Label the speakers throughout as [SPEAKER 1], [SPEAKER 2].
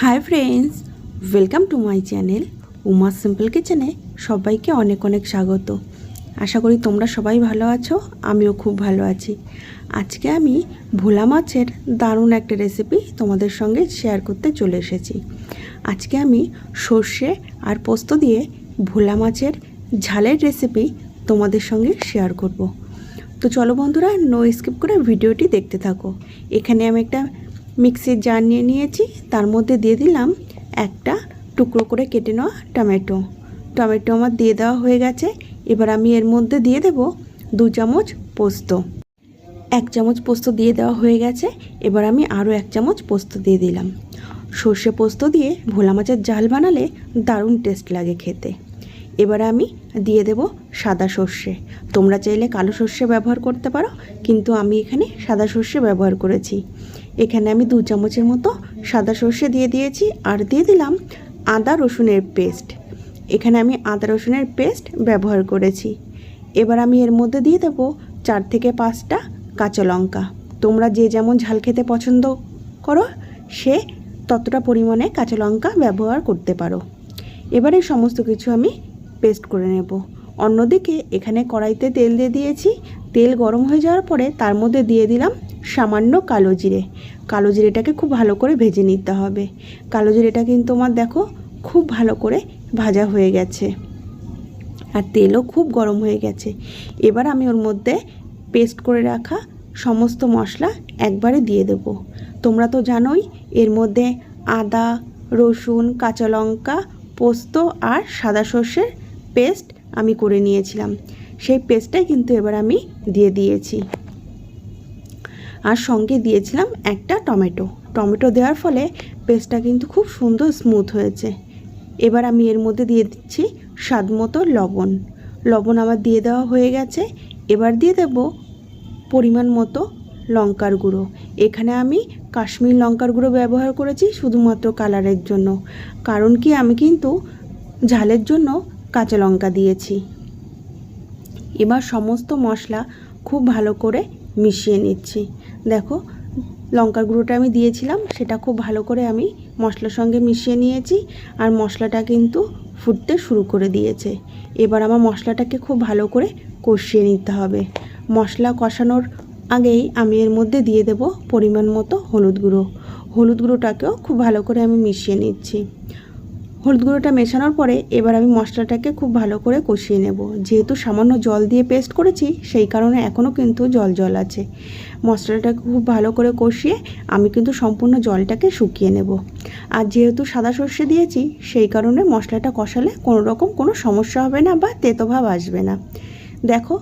[SPEAKER 1] Hi friends welcome to my channel Uma simple কিচেনে সবাইকে অনেক অনেক স্বাগত। আশা করি তোমরা সবাই ভালো আছো, আমিও খুব ভালো আছি। আজকে আমি ভোলা মাছের দারুণ একটা রেসিপি তোমাদের সঙ্গে শেয়ার করতে চলে এসেছি। আজকে আমি সর্ষে আর পোস্ত দিয়ে ভোলা মাছের ঝালের রেসিপি তোমাদের সঙ্গে শেয়ার করব। তো চলো বন্ধুরা নো স্কিপ করে ভিডিওটি দেখতে থাকো। এখানে আমি একটা মিক্সির জার নিয়ে নিয়েছি, তার মধ্যে দিয়ে দিলাম একটা টুকরো করে কেটে নেওয়া টমেটো। টমেটো আমার দিয়ে দেওয়া হয়ে গেছে, এবার আমি এর মধ্যে দিয়ে দেব দু চামচ পোস্ত। এক চামচ পোস্ত দিয়ে দেওয়া হয়ে গেছে, এবার আমি আরও এক চামচ পোস্ত দিয়ে দিলাম। সর্ষে পোস্ত দিয়ে ভোলা মাছের জাল বানালে দারুণ টেস্ট লাগে খেতে। এবার আমি দিয়ে দেব সাদা সর্ষে। তোমরা চাইলে কালো সর্ষে ব্যবহার করতে পারো, কিন্তু আমি এখানে সাদা সর্ষে ব্যবহার করেছি। এখানে আমি দু চামচের মতো সাদা সর্ষে দিয়ে দিয়েছি আর দিয়ে দিলাম আদা রসুনের পেস্ট। এখানে আমি আদা রসুনের পেস্ট ব্যবহার করেছি। এবার আমি এর মধ্যে দিয়ে দেবো চার থেকে পাঁচটা কাঁচা লঙ্কা। তোমরা যে যেমন ঝাল খেতে পছন্দ করো, সে ততটা পরিমাণে কাঁচা লঙ্কা ব্যবহার করতে পারো। এবারে সমস্ত কিছু আমি পেস্ট করে নেব। অন্যদিকে এখানে কড়াইতে তেল দিয়ে দিয়েছি। তেল গরম হয়ে যাওয়ার পরে তার মধ্যে দিয়ে দিলাম সামান্য কালো জিরে। কালো জিরেটাকে খুব ভালো করে ভেজে নিতে হবে। কালো জিরেটা কিন্তু আমার দেখো খুব ভালো করে ভাজা হয়ে গেছে। আর তেলও খুব গরম হয়ে গেছে। এবার আমি ওর মধ্যে পেস্ট করে রাখা সমস্ত মশলা একবারে দিয়ে দেব। তোমরা তো জানোই, এর মধ্যে আদা, রসুন, কাঁচা লঙ্কা, পোস্ত আর সাদা সর্ষের পেস্ট আমি করে নিয়েছিলাম। সেই পেস্টটাই কিন্তু এবার আমি দিয়ে দিয়েছি। আর সঙ্গে দিয়েছিলাম একটা টমেটো। টমেটো দেওয়ার ফলে পেস্টটা কিন্তু খুব সুন্দর স্মুথ হয়েছে। এবার আমি এর মধ্যে দিয়ে দিচ্ছি স্বাদ মতো লবণ। লবণ আমার দিয়ে দেওয়া হয়ে গেছে। এবার দিয়ে দেব পরিমাণ মতো লঙ্কার গুঁড়ো। এখানে আমি কাশ্মীর লঙ্কার গুঁড়ো ব্যবহার করেছি শুধুমাত্র কালারের জন্য। কারণ কি আমি কিন্তু ঝালের জন্য কাঁচা লঙ্কা দিয়েছি। এবার সমস্ত মশলা খুব ভালো করে মিশিয়ে নিচ্ছি। দেখো, লঙ্কার গুঁড়োটা আমি দিয়েছিলাম, সেটা খুব ভালো করে আমি মশলার সঙ্গে মিশিয়ে নিয়েছি আর মশলাটা কিন্তু ফুটতে শুরু করে দিয়েছে। এবার আমার মশলাটাকে খুব ভালো করে কষিয়ে নিতে হবে। মশলা কষানোর আগেই আমি এর মধ্যে দিয়ে দেব পরিমাণ মতো হলুদ গুঁড়ো। হলুদ গুঁড়োটাকেও খুব ভালো করে আমি মিশিয়ে নিচ্ছি। হলুদ গুঁড়োটা মেশানোর পরে এবার আমি মশলাটাকে খুব ভালো করে কষিয়ে নেব। যেহেতু সামান্য জল দিয়ে পেস্ট করেছি, সেই কারণে এখনও কিন্তু জল জল আছে। মশলাটাকে খুব ভালো করে কষিয়ে আমি কিন্তু সম্পূর্ণ জলটাকে শুকিয়ে নেব। আর যেহেতু সাদা সর্ষে দিয়েছি, সেই কারণে মশলাটা কষালে কোনো রকম কোনো সমস্যা হবে না বা তেতোভাব আসবে না। দেখো,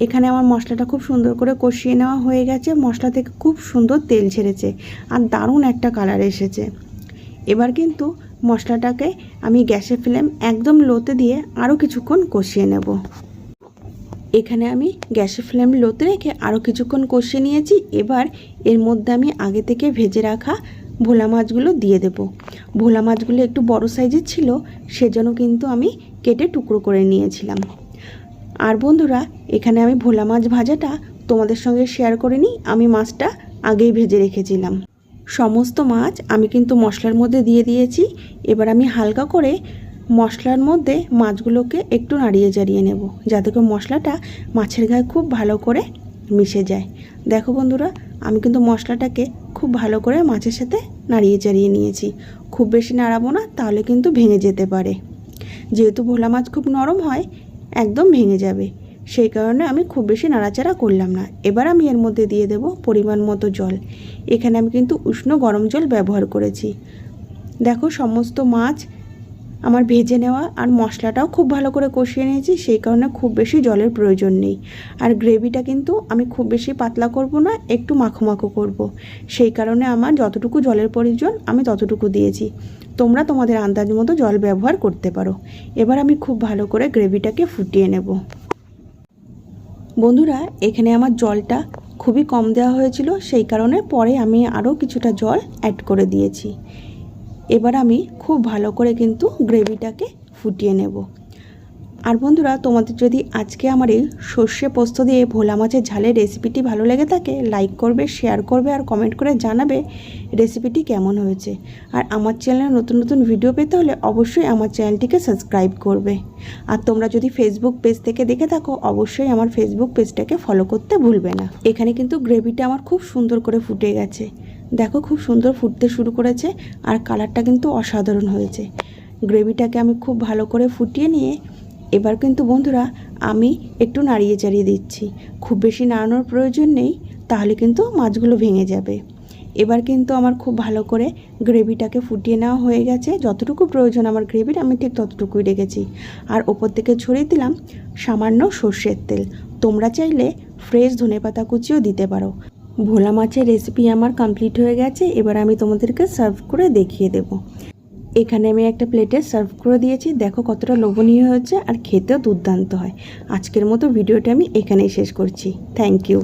[SPEAKER 1] এখানে আমার মশলাটা খুব সুন্দর করে কষিয়ে নেওয়া হয়ে গেছে। মশলা থেকে খুব সুন্দর তেল ছেড়েছে। আর দারুণ একটা কালার এসেছে। এবার কিন্তু মশলাটাকে আমি গ্যাসের ফ্লেম একদম লোতে দিয়ে আরও কিছুক্ষণ কষিয়ে নেব। এখানে আমি গ্যাসের ফ্লেম লোতে রেখে আরও কিছুক্ষণ কষিয়ে নিয়েছি। এবার এর মধ্যে আমি আগে থেকে ভেজে রাখা ভোলা মাছগুলো দিয়ে দেব। ভোলা মাছগুলো একটু বড় সাইজের ছিল, সেজন্য কিন্তু আমি কেটে টুকরো করে নিয়েছিলাম। আর বন্ধুরা, এখানে আমি ভোলা মাছ ভাজাটা তোমাদের সঙ্গে শেয়ার করে নিই আমি মাছটা আগেই ভেজে রেখেছিলাম। সমস্ত মাছ আমি কিন্তু মশলার মধ্যে দিয়ে দিয়েছি। এবার আমি হালকা করে মশলার মধ্যে মাছগুলোকে একটু নাড়িয়ে জারিয়ে নেব, যাতে করে মশলাটা মাছের গায়ে খুব ভালো করে মিশে যায়। দেখো বন্ধুরা, আমি কিন্তু মশলাটাকে খুব ভালো করে মাছের সাথে নাড়িয়ে চাড়িয়ে নিয়েছি। খুব বেশি নাড়াবো না, তাহলে কিন্তু ভেঙে যেতে পারে। যেহেতু ভোলা মাছ খুব নরম হয়, একদম ভেঙে যাবে। সেই কারণে আমি খুব বেশি নাড়াচাড়া করলাম না। এবার আমি এর মধ্যে দিয়ে দেব পরিমাণ মতো জল। এখানে আমি কিন্তু উষ্ণ গরম জল ব্যবহার করেছি। দেখো সমস্ত মাছ আমার ভেজে নেওয়া আর মশলাটাও খুব ভালো করে কষিয়ে নিয়েছি, সেই কারণে খুব বেশি জলের প্রয়োজন নেই। আর গ্রেভিটা কিন্তু আমি খুব বেশি পাতলা করব না, একটু মাখো মাখো করব। সেই কারণে আমার যতটুকু জলের প্রয়োজন আমি ততটুকু দিয়েছি। তোমরা তোমাদের আন্দাজ মতো জল ব্যবহার করতে পারো। এবার আমি খুব ভালো করে গ্রেভিটাকে ফুটিয়ে নেব। বন্ধুরা, এখানে আমার জলটা খুবই কম দেওয়া হয়েছিল, সেই কারণে পরে আমি আরও কিছুটা জল অ্যাড করে দিয়েছি। এবার আমি খুব ভালো করে কিন্তু গ্রেভিটাকে ফুটিয়ে নেব। আর বন্ধুরা, তোমাদের যদি আজকে আমার এই সর্ষে পোস্ত দিয়ে ভোলা মাছের ঝালের রেসিপিটি ভালো লেগে থাকে লাইক করবে শেয়ার করবে আর কমেন্ট করে জানাবে রেসিপিটি কেমন হয়েছে। আর আমার চ্যানেলে নতুন নতুন ভিডিও পেতে হলে অবশ্যই আমার চ্যানেলটিকে সাবস্ক্রাইব করবে। আর তোমরা যদি ফেসবুক পেজ থেকে দেখে থাকো, অবশ্যই আমার ফেসবুক পেজটাকে ফলো করতে ভুলবে না। এখানে কিন্তু গ্রেভিটা আমার খুব সুন্দর করে ফুটে গেছে। দেখো, খুব সুন্দর ফুটতে শুরু করেছে আর কালারটা কিন্তু অসাধারণ হয়েছে। গ্রেভিটাকে আমি খুব ভালো করে ফুটিয়ে নিয়ে এবার কিন্তু বন্ধুরা, আমি একটু নাড়িয়ে চাড়িয়ে দিচ্ছি। খুব বেশি নাড়ানোর প্রয়োজন নেই, তাহলে কিন্তু মাছগুলো ভেঙে যাবে। এবার কিন্তু আমার খুব ভালো করে গ্রেভিটাকে ফুটিয়ে নেওয়া হয়ে গেছে। যতটুকু প্রয়োজন আমার গ্রেভির, আমি ঠিক ততটুকুই রেখেছি। আর ওপর থেকে ছড়িয়ে দিলাম সামান্য সর্ষের তেল। তোমরা চাইলে ফ্রেশ ধনেপাতা কুচিও দিতে পারো। ভোলা মাছের রেসিপি আমার কমপ্লিট হয়ে গেছে। এবার আমি তোমাদেরকে সার্ভ করে দেখিয়ে দেবো। এখানে আমি একটা প্লেটে সার্ভ করে দিয়েছি। দেখো কতটা লোভনীয় হয়েছে আর খেতেও দুর্দান্ত হয়। আজকের মতো ভিডিওটা আমি এখানেই শেষ করছি। Thank you